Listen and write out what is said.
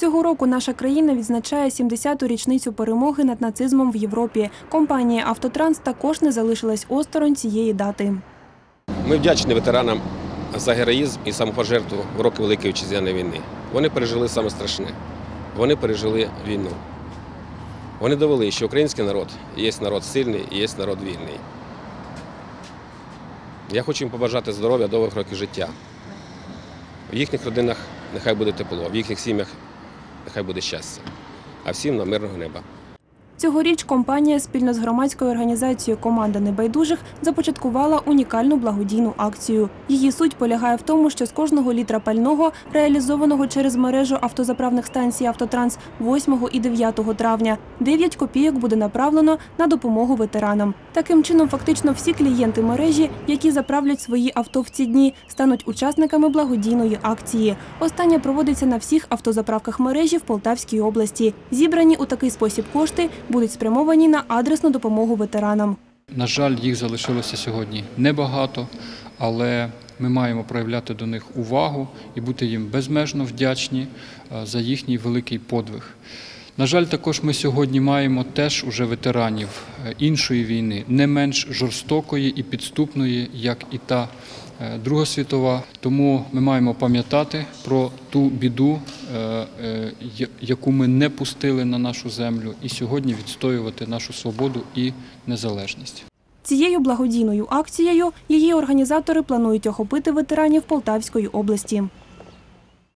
Цього року наша країна відзначає 70-ту річницю перемоги над нацизмом в Європі. Компанія Автотранс також не залишилась осторонь цієї дати. Ми вдячні ветеранам за героїзм і самопожертву в роки Великої Вітчизняної війни. Вони пережили саме страшне. Вони пережили війну. Вони довели, що український народ є народ сильний і є народ вільний. Я хочу їм побажати здоров'я, довгих років життя. В їхніх родинах нехай буде тепло, в їхніх сім'ях нехай буде щастя. А всім на мирного неба. Цьогоріч компанія спільно з громадською організацією Команда небайдужих започаткувала унікальну благодійну акцію. Її суть полягає в тому, що з кожного літра пального, реалізованого через мережу автозаправних станцій Автотранс 8 і 9 травня, 9 копійок буде направлено на допомогу ветеранам. Таким чином, фактично всі клієнти мережі, які заправлять свої авто в ці дні, стануть учасниками благодійної акції. Остання проводиться на всіх автозаправках мережі в Полтавській області. Зібрані у такий спосіб кошти будуть спрямовані на адресну допомогу ветеранам. На жаль, їх залишилося сьогодні небагато, але ми маємо проявляти до них увагу і бути їм безмежно вдячні е, за їхній великий подвиг. На жаль, також ми сьогодні маємо теж уже ветеранів е, іншої війни, не менш жорстокої і підступної, як і та е, Друга світова. Тому ми маємо пам'ятати про ту біду, яку ми не пустили на нашу землю, і сьогодні відстоювати нашу свободу і незалежність. Цією благодійною акцією її організатори планують охопити ветеранів Полтавської області.